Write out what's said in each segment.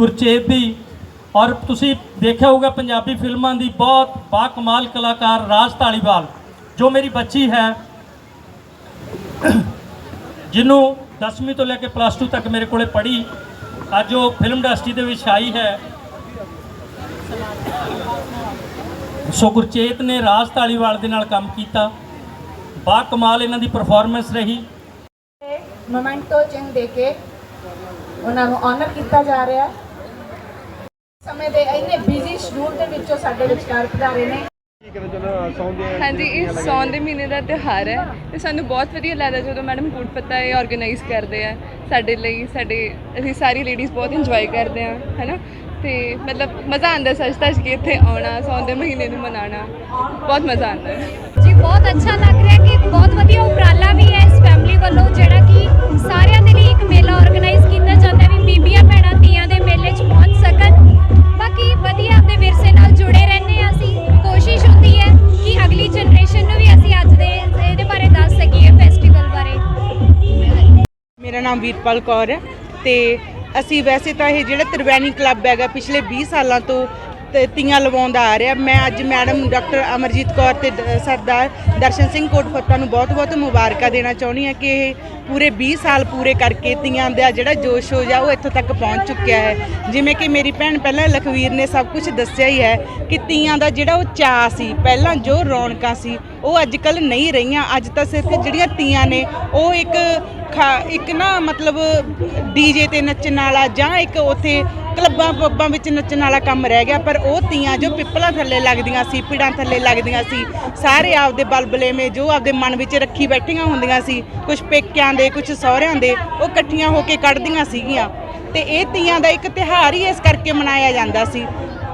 ਗੁਰਚੇਤ ਦੀ ਔਰ ਤੁਸੀਂ ਦੇਖਿਆ ਹੋਊਗਾ ਪੰਜਾਬੀ ਫਿਲਮਾਂ ਦੀ ਬਹੁਤ ਬਾਕਮਾਲ ਕਲਾਕਾਰ ਰਾਜ ਢਾਲੀਵਾਲ ਜੋ ਮੇਰੀ ਬੱਚੀ ਹੈ, ਜਿਹਨੂੰ 10ਵੀਂ ਤੋਂ ਲੈ ਕੇ ਪਲੱਸ 2 ਤੱਕ ਮੇਰੇ ਕੋਲੇ ਪੜ੍ਹੀ। ਅੱਜ ਉਹ ਫਿਲਮ ਇੰਡਸਟਰੀ ਦੇ ਵਿੱਚ ਆਈ ਹੈ। ਸੋ ਗੁਰਚੇਤ ਨੇ ਰਾਜ ਢਾਲੀਵਾਲ ਦੇ ਨਾਲ ਕੰਮ ਕੀਤਾ। ਬਾ ਕਮਾਲ ਇਹਨਾਂ ਦੀ ਪਰਫਾਰਮੈਂਸ ਰਹੀ। ਮੋਮੈਂਟੋ ਚਿੰਨ ਦੇ ਕੇ ਉਹਨਾਂ ਨੂੰ ਆਨਰ ਕੀਤਾ ਜਾ ਰਿਹਾ ਹੈ। ਸਮੇਂ ਦੇ ਇੰਨੇ ਬਿਜ਼ੀ ਸ਼ਡਿਊਲ ਦੇ ਵਿੱਚੋਂ ਸਾਡੇ ਵਿਚਕਾਰ ਪਧਾਰੇ ਨੇ। ਹਾਂਜੀ ਇਹ ਸੌਣ ਦੇ ਮਹੀਨੇ ਦਾ ਤਿਉਹਾਰ ਹੈ ਤੇ ਸਾਨੂੰ ਬਹੁਤ ਵਧੀਆ ਲੱਗਦਾ ਜਦੋਂ ਮੈਡਮ ਗੁੜ ਪੱਤਾ ਇਹ ਆਰਗੇਨਾਈਜ਼ ਕਰਦੇ ਆ। ਸਾਡੇ ਲਈ ਸਾਡੇ ਅਸੀਂ ਸਾਰੀ ਲੇਡੀਜ਼ ਬਹੁਤ ਇੰਜੋਏ ਕਰਦੇ ਆ ਹੈਨਾ? ਤੇ ਮਤਲਬ ਮਜ਼ਾ ਆਉਂਦਾ ਸੱਚ ਸੱਚ ਕੇ ਇੱਥੇ ਆਉਣਾ ਸੌਣ ਦੇ ਮਹੀਨੇ ਨੂੰ ਮਨਾਉਣਾ। ਬਹੁਤ ਮਜ਼ਾ ਆਉਂਦਾ ਹੈ। ਜੀ ਬਹੁਤ ਅੱਛਾ ਲੱਗ ਰਿਹਾ ਕਿ ਬਹੁਤ ਵਧੀਆ ਉਪਰਾਲਾ ਵੀ ਹੈ ਇਸ ਫੈਮਿਲੀ ਵੱਲੋਂ ਜਿਹੜਾ ਕਿ ਸਾਰਿਆਂ ਦੇ ਲਈ ਇੱਕ ਮੇਲਾ ਆਰਗੇਨਾਈਜ਼ ਕੀਤਾ ਜਾਂਦਾ ਵੀ ਬੀਬੀਆਂ 'ਚ ਪਹੁੰਚ ਸਕਣ। ਬਾਕੀ ਵਧੀਆ ਆਪਣੇ ਵਿਰਸੇ ਨਾਲ ਜੁੜੇ ਰਹਿੰਦੇ ਹਾਂ ਅਸੀਂ। ਕੋਸ਼ਿਸ਼ ਹੁੰਦੀ ਹੈ ਕਿ ਅਗਲੀ ਜਨਰੇਸ਼ਨ ਨੂੰ ਵੀ ਅਸੀਂ ਅੱਜ ਦੇ ਇਹਦੇ ਬਾਰੇ ਦੱਸ ਸਕੀਏ ਫੈਸਟੀਵਲ ਬਾਰੇ। ਮੇਰਾ ਨਾਮ ਵੀਰਪਾਲ ਕੌਰ ਹੈ ਤੇ ਅਸੀਂ ਵੈਸੇ ਤਾਂ ਇਹ ਜਿਹੜਾ ਤ੍ਰਿਵੈਣੀ ਕਲੱਬ ਹੈਗਾ, ਪਿਛਲੇ 20 ਸਾਲਾਂ ਤੋਂ ਤੇ ਤੀਆਂ ਲਵਾਉਂਦਾ ਆ ਰਿਹਾ। ਮੈਂ ਅੱਜ ਮੈਡਮ ਡਾਕਟਰ ਅਮਰਜੀਤ ਕੌਰ ਤੇ ਡ- ਸਰਦਾਰ ਦਰਸ਼ਨ ਸਿੰਘ ਕੋਟਫੱਤਾ ਨੂੰ ਬਹੁਤ-ਬਹੁਤ ਮੁਬਾਰਕਾਂ ਦੇਣਾ ਚਾਹੁੰਦੀ ਹਾਂ ਕਿ ਇਹ ਪੂਰੇ 20 ਸਾਲ ਪੂਰੇ ਕਰਕੇ ਤੀਆਂ ਦਾ ਜਿਹੜਾ ਜੋਸ਼ ਹੋ ਜਾ, ਉਹ ਇੱਥੋਂ ਤੱਕ ਪਹੁੰਚ ਚੁੱਕਿਆ ਹੈ। ਜਿਵੇਂ ਕਿ ਮੇਰੀ ਭੈਣ ਪਹਿਲਾਂ ਲਖਵੀਰ ਨੇ ਸਭ ਕੁਝ ਦੱਸਿਆ ਹੀ ਹੈ ਕਿ ਤੀਆਂ ਦਾ ਜਿਹੜਾ ਉਹ ਚਾਅ ਸੀ, ਪਹਿਲਾਂ ਜੋ ਰੌਣਕਾਂ ਸੀ, ਉਹ ਅੱਜ ਕੱਲ ਨਹੀਂ ਰਹੀਆਂ। ਅੱਜ ਤਾਂ ਸਿਰਫ ਜਿਹੜੀਆਂ ਤੀਆਂ ਨੇ, ਉਹ ਇੱਕ ਖਾ- ਇੱਕ ਨਾ ਮਤਲਬ ਡੀਜੇ ਤੇ ਨੱਚਣ ਵਾਲਾ ਜਾਂ ਇੱਕ ਉੱਥੇ ਕਲੱਬਾਂ ਪੱਬਾਂ ਵਿੱਚ ਨੱਚਣ ਵਾਲਾ ਕੰਮ ਰਹਿ ਗਿਆ, ਪਰ ਉਹ ਤੀਆਂ ਜੋ ਪਿੱਪਲਾਂ ਥੱਲੇ ਲੱਗਦੀਆਂ ਸੀ, ਪਿੜਾਂ ਥੱਲੇ ਲੱਗਦੀਆਂ ਸੀ, ਸਾਰੇ ਆਪਦੇ ਬਲਬਲੇਵੇਂ ਜੋ ਆਪਦੇ ਮਨ ਵਿੱਚ ਰੱਖੀ ਬੈਠੀਆਂ ਹੁੰਦੀਆਂ ਸੀ ਕੁਝ ਪੇਕਿਆਂ ਦੇ ਕੁਝ ਸਹੁਰਿਆਂ ਦੇ, ਉਹ ਇਕੱਠੀਆਂ ਹੋ ਕੇ ਕੱਢਦੀਆਂ ਸੀਗੀਆਂ। ਤੇ ਇਹ ਤੀਆਂ ਦਾ ਇੱਕ ਤਿਉਹਾਰ ਹੀ ਇਸ ਕਰਕੇ ਮਨਾਇਆ ਜਾਂਦਾ ਸੀ।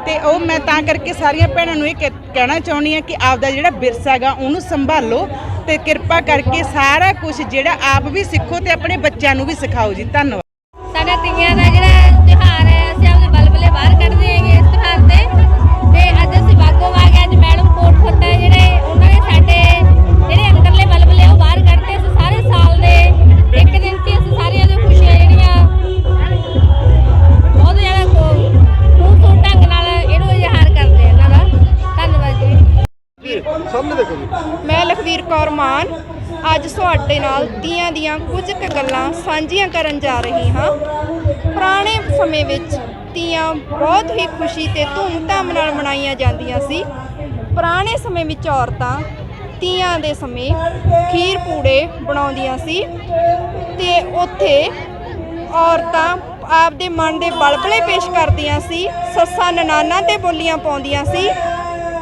ਤੇ ਉਹ ਮੈਂ ਤਾਂ ਕਰਕੇ ਸਾਰੀਆਂ ਭੈਣਾਂ ਨੂੰ ਇਹ ਕਹਿ- ਕਹਿਣਾ ਚਾਹੁੰਦੀ ਹਾਂ ਕਿ ਆਪਦਾ ਜਿਹੜਾ ਵਿਰਸਾ ਹੈਗਾ, ਉਹਨੂੰ ਸੰਭਾਲੋ ਤੇ ਕਿਰਪਾ ਕਰਕੇ ਸਾਰਾ ਕੁਝ ਜਿਹੜਾ ਆਪ ਵੀ ਸਿੱਖੋ ਤੇ ਆਪਣੇ ਬੱਚਿਆਂ ਨੂੰ ਵੀ ਸਿਖਾਓ ਜੀ। ਧੰਨਵਾਦ। ਤੁਹਾਡੇ ਨਾਲ ਤੀਆਂ ਦੀਆਂ ਕੁਝ ਕੁ ਗੱਲਾਂ ਸਾਂਝੀਆਂ ਕਰਨ ਜਾ ਰਹੀ ਹਾਂ। ਪੁਰਾਣੇ ਸਮੇਂ ਵਿੱਚ ਤੀਆਂ ਬਹੁਤ ਹੀ ਖੁਸ਼ੀ ਤੇ ਧੂਮਧਾਮ ਨਾਲ ਮਨਾਈਆਂ ਜਾਂਦੀਆਂ ਸੀ। ਪੁਰਾਣੇ ਸਮੇਂ ਵਿੱਚ ਔਰਤਾਂ ਤੀਆਂ ਦੇ ਸਮੇਂ ਖੀਰ ਪੂੜੇ ਬਣਾਉਂਦੀਆਂ ਸੀ ਤੇ ਉੱਥੇ ਔਰਤਾਂ ਆਪਦੇ ਮਨ ਦੇ ਬਲਬਲੇ ਪੇਸ਼ ਕਰਦੀਆਂ ਸੀ, ਸੱਸਾਂ ਨਨਾਨਾ ਤੇ ਬੋਲੀਆਂ ਪਾਉਂਦੀਆਂ ਸੀ।